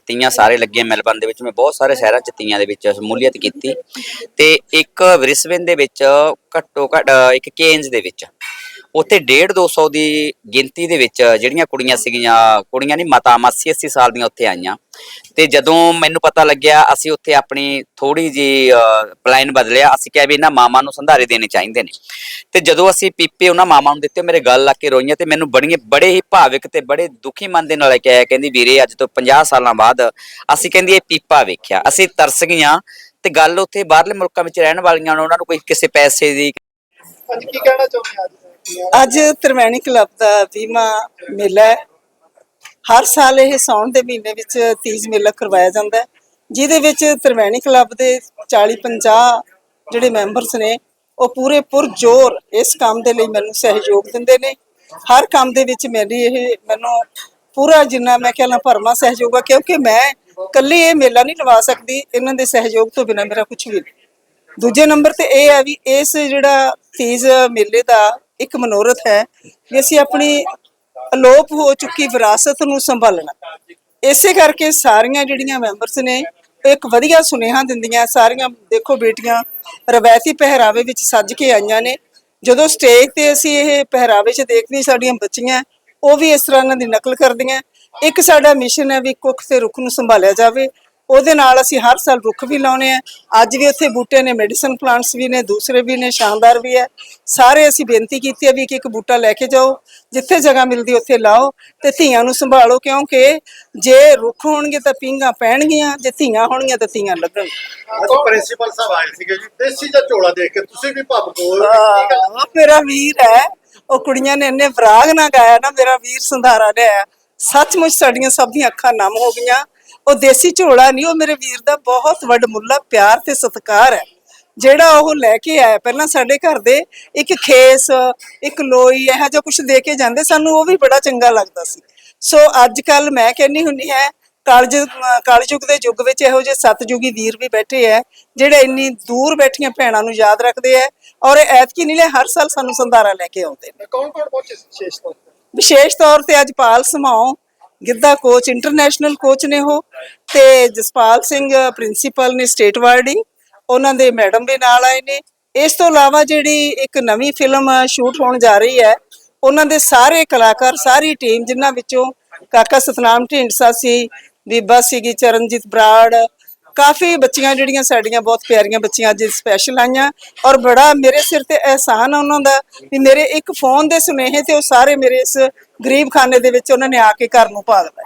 ਤੀਆਂ ਸਾਰੇ ਲੱਗੇ ਮੈਲਬਨ ਦੇ ਵਿੱਚ। ਮੈਂ ਬਹੁਤ ਸਾਰੇ ਸ਼ਹਿਰਾਂ ਚ ਤੀਆਂ ਦੇ ਵਿੱਚ ਸ਼ਮੂਲੀਅਤ ਕੀਤੀ। ਤੇ ਇੱਕ ਬ੍ਰਿਸਬਨ ਦੇ ਵਿੱਚ ਘੱਟੋ ਘੱਟ, ਇੱਕ ਕੇਨਜ਼ ਦੇ ਵਿੱਚ। ਉੱਥੇ 1.5 200 ਦੀ ਗਿਣਤੀ ਦੇ ਵਿੱਚ ਜਿਹੜੀਆਂ ਕੁੜੀਆਂ ਸੀਗੀਆਂ, ਕੁੜੀਆਂ ਨਹੀਂ, ਮਾਤਾ 80 80 ਸਾਲ ਦੀਆਂ ਉੱਥੇ ਆਈਆਂ। ਤੇ ਜਦੋਂ ਮੈਨੂੰ ਪਤਾ ਲੱਗਿਆ, ਅਸੀਂ ਉੱਥੇ ਆਪਣੀ ਥੋੜੀ ਜੀ ਪਲਾਨ ਬਦਲਿਆ। ਅਸੀਂ ਕਿਹਾ ਵੀ ਇਹਨਾਂ ਮਾਮਾ ਨੂੰ ਸੰਧਾਰੇ ਦੇਣੇ ਚਾਹੀਦੇ ਨੇ। ਤੇ ਜਦੋਂ ਅਸੀਂ ਪੀਪੇ ਉਹਨਾਂ ਮਾਮਾ ਨੂੰ ਦਿੱਤੇ, ਮੇਰੇ ਗੱਲ ਲੱਗ ਕੇ ਰੋਈਆਂ ਤੇ ਮੈਨੂੰ ਬੜੀਆਂ, ਬੜੇ ਹੀ ਭਾਵਿਕ ਤੇ ਬੜੇ ਦੁਖੀ ਮਨ ਦੇ ਨਾਲ ਲੈ ਕਹਿੰਦੀ, ਵੀਰੇ, ਅੱਜ ਤੋਂ 50 ਸਾਲਾਂ ਬਾਅਦ ਅਸੀਂ ਕਹਿੰਦੀ ਇਹ ਪੀਪਾ ਵੇਖਿਆ। ਅਸੀਂ ਤਰਸ ਗਈਆਂ ਤੇ ਗੱਲ ਉੱਥੇ ਬਾਹਰਲੇ ਮੁਲਕਾਂ ਵਿੱਚ ਰਹਿਣ ਵਾਲੀਆਂ ਨੂੰ, ਉਹਨਾਂ ਨੂੰ ਕੋਈ ਕਿਸੇ ਪੈਸੇ ਦੀ ਅੱਜ ਕੀ ਕਹਿਣਾ ਚਾਹੁੰਦੇ ਅੱਜ? ਅੱਜ ਤ੍ਰਿਵੇਣੀ ਕਲੱਬ ਦਾ 20ਵਾਂ ਮੇਲਾ ਹੈ। ਹਰ ਸਾਲ ਇਹ ਸਾਉਣ ਦੇ ਮਹੀਨੇ ਵਿੱਚ ਤੀਜ ਮੇਲਾ ਕਰਵਾਇਆ ਜਾਂਦਾ ਹੈ, ਜਿਹਦੇ ਵਿੱਚ ਤ੍ਰਿਵੇਣੀ ਕਲੱਬ ਦੇ 40 50 ਜਿਹੜੇ ਮੈਂਬਰਸ ਨੇ, ਉਹ ਪੂਰੇ ਪੁਰਜੋਰ ਇਸ ਕੰਮ ਦੇ ਲਈ ਮੈਨੂੰ ਸਹਿਯੋਗ ਦਿੰਦੇ ਨੇ। ਹਰ ਕੰਮ ਦੇ ਵਿੱਚ ਮੇਰੀ ਇਹ ਮੈਨੂੰ ਪੂਰਾ ਜਿੰਨਾ ਮੈਂ ਕਹਿ ਲਾਂ ਭਰਮਾ ਸਹਿਯੋਗ ਆ, ਕਿਉਂਕਿ ਮੈਂ ਇਕੱਲੀ ਇਹ ਮੇਲਾ ਨਹੀਂ ਲਵਾ ਸਕਦੀ, ਇਹਨਾਂ ਦੇ ਸਹਿਯੋਗ ਤੋਂ ਬਿਨਾਂ ਮੇਰਾ ਕੁਝ ਵੀ ਨਹੀਂ। ਦੂਜੇ ਨੰਬਰ ਤੇ ਇਹ ਹੈ ਵੀ ਇਸ ਜਿਹੜਾ ਤੀਜ ਮੇਲੇ ਦਾ ਇੱਕ ਮਨੋਰਥ ਹੈ ਵੀ ਅਸੀਂ ਆਪਣੀ ਅਲੋਪ ਹੋ ਚੁੱਕੀ ਵਿਰਾਸਤ ਨੂੰ ਸੰਭਾਲਣਾ। ਇਸੇ ਕਰਕੇ ਸਾਰੀਆਂ ਜਿਹੜੀਆਂ ਮੈਂਬਰਸ ਨੇ ਇੱਕ ਵਧੀਆ ਸੁਨੇਹਾ ਦਿੰਦੀਆਂ, ਸਾਰੀਆਂ ਦੇਖੋ ਬੇਟੀਆਂ, ਰਵਾਇਤੀ ਪਹਿਰਾਵੇ ਵਿੱਚ ਸੱਜ ਕੇ ਆਈਆਂ ਨੇ। ਜਦੋਂ ਸਟੇਜ ਤੇ ਅਸੀਂ ਇਹ ਪਹਿਰਾਵੇ 'ਚ ਦੇਖਦੇ ਸਾਡੀਆਂ ਬੱਚੀਆਂ, ਉਹ ਵੀ ਇਸ ਤਰ੍ਹਾਂ ਇਹਨਾਂ ਦੀ ਨਕਲ ਕਰਦੀਆਂ। ਇੱਕ ਸਾਡਾ ਮਿਸ਼ਨ ਹੈ ਵੀ ਕੁੱਖ ਤੇ ਰੁੱਖ ਨੂੰ ਸੰਭਾਲਿਆ ਜਾਵੇ। ਉਹਦੇ ਨਾਲ ਅਸੀਂ ਹਰ ਸਾਲ ਰੁੱਖ ਵੀ ਲਾਉਨੇ ਆ। ਅੱਜ ਵੀ ਉੱਥੇ ਬੂਟੇ ਨੇ ਮੈਡੀਸਨ ਪਲਾਂਟਸ ਵੀ ਨੇ ਦੂਸਰੇ ਵੀ ਨੇ ਸ਼ਾਨਦਾਰ ਵੀ ਹੈ। ਸਾਰੇ ਅਸੀਂ ਬੇਨਤੀ ਕੀਤੀ ਹੈ ਵੀ ਇੱਕ ਇੱਕ ਬੂਟਾ ਲੈ ਕੇ ਜਾਓ ਜਿੱਥੇ ਜਗ੍ਹਾ ਮਿਲਦੀ ਉੱਥੇ ਲਾਓ ਤੇ ਧੀਆਂ ਨੂੰ ਸੰਭਾਲੋ ਕਿਉਂਕਿ ਜੇ ਰੁੱਖ ਹੋਣਗੇ ਤਾਂ ਪੀਂਘਾਂ ਪੈਣਗੀਆਂ ਜੇ ਧੀਆਂ ਹੋਣਗੀਆਂ ਤਾਂ ਧੀਆਂ ਅੱਜ ਪ੍ਰਿੰਸੀਪਲ ਸਾਹਿਬ ਆਏ ਸੀਗੇ ਜੀ ਦੇਸੀ ਜਿਹਾ ਝੋਲਾ ਦੇਖ ਕੇ ਤੁਸੀਂ ਵੀ ਕੀ ਗੱਲ ਉਹ ਮੇਰਾ ਵੀਰ ਹੈ ਉਹ ਕੁੜੀਆਂ ਨੇ ਇੰਨੇ ਵਿਰਾਗ ਨਾ ਗਾਇਆ ਨਾ ਮੇਰਾ ਵੀਰ ਸੰਧਾਰਾ ਲਿਆ ਸੱਚਮੁੱਚ ਸਾਡੀਆਂ ਸਭ ਦੀਆਂ ਅੱਖਾਂ ਨਮ ਹੋ ਗਈਆਂ। ਉਹ ਦੇਸੀ ਝੋਲਾ ਨਹੀਂ ਉਹ ਮੇਰੇ ਵੀਰ ਦਾ ਬਹੁਤ ਵੱਡਮੁੱਲਾ ਪਿਆਰ ਤੇ ਸਤਿਕਾਰ ਹੈ। ਜਿਹੜਾ ਉਹ ਲੈ ਕੇ ਆਇਆ ਪਹਿਲਾਂ ਸਾਡੇ ਘਰ ਦੇ ਇੱਕ ਖੇਸ ਇੱਕ ਲੋਈ ਇਹੋ ਜਿਹਾ ਕੁਝ ਦੇ ਕੇ ਜਾਂਦੇ ਸਾਨੂੰ ਉਹ ਵੀ ਬੜਾ ਚੰਗਾ ਲੱਗਦਾ ਸੀ। ਸੋ ਅੱਜ ਕੱਲ ਮੈਂ ਕਹਿੰਨੀ ਹੁੰਨੀ ਹੈ ਕਾਲਜ ਕਾਲਯੁਗ ਦੇ ਯੁੱਗ ਵਿੱਚ ਇਹੋ ਜਿਹੇ ਸਤਜੁਗੀ ਵੀਰ ਵੀ ਬੈਠੇ ਹੈ ਜਿਹੜੇ ਇੰਨੀ ਦੂਰ ਬੈਠੀਆਂ ਭੈਣਾਂ ਨੂੰ ਯਾਦ ਰੱਖਦੇ ਹੈ ਔਰ ਐਤਕੀ ਨਹੀਂ ਲੈ ਹਰ ਸਾਲ ਸਾਨੂੰ ਸੰਧਾਰਾ ਲੈ ਕੇ ਆਉਂਦੇ ਨੇ। ਕੌਣ ਕੌਣ ਪਹੁੰਚੇ ਵਿਸ਼ੇਸ਼ ਤੌਰ ਤੇ? ਵਿਸ਼ੇਸ਼ ਤੌਰ ਤੇ ਅੱਜ Pal Samao Giddha coach international coach ਨੇ ਉਹ ਤੇ ਜਸਪਾਲ ਸਿੰਘ ਪ੍ਰਿੰਸੀਪਲ ਨੇ ਸਟੇਟ ਵਾਰਡਿੰਗ ਉਹਨਾਂ ਦੇ ਮੈਡਮ ਵੀ ਨਾਲ ਆਏ ਨੇ। ਇਸ ਤੋਂ ਇਲਾਵਾ ਜਿਹੜੀ ਇੱਕ ਨਵੀਂ ਫਿਲਮ ਸ਼ੂਟ ਹੋਣ ਜਾ ਰਹੀ ਹੈ, ਉਹਨਾਂ ਦੇ ਸਾਰੇ ਕਲਾਕਾਰ, ਸਾਰੀ ਟੀਮ ਜਿਨ੍ਹਾਂ ਵਿੱਚੋਂ ਕਾਕਾ ਸਤਨਾਮ ਢੀਂਡਸਾ ਸੀ ਬੀਬਾ ਸੀਗੀ ਚਰਨਜੀਤ ਬਰਾੜ, ਕਾਫੀ ਬੱਚੀਆਂ ਜਿਹੜੀਆਂ ਸਾਡੀਆਂ ਬਹੁਤ ਪਿਆਰੀਆਂ ਬੱਚੀਆਂ ਅੱਜ ਸਪੈਸ਼ਲ ਆਈਆਂ ਔਰ ਬੜਾ ਮੇਰੇ ਸਿਰ ਤੇ ਅਹਿਸਾਨ ਆ ਉਹਨਾਂ ਦਾ ਵੀ ਮੇਰੇ ਇੱਕ ਫੋਨ ਦੇ ਸੁਨੇਹੇ ਤੇ ਉਹ ਸਾਰੇ ਮੇਰੇ ਇਸ ਗਰੀਬ ਖਾਨੇ ਦੇ ਵਿੱਚ ਉਹਨਾਂ ਨੇ ਆ ਕੇ ਘਰ ਨੂੰ ਪਾ ਦਿੱਤਾ।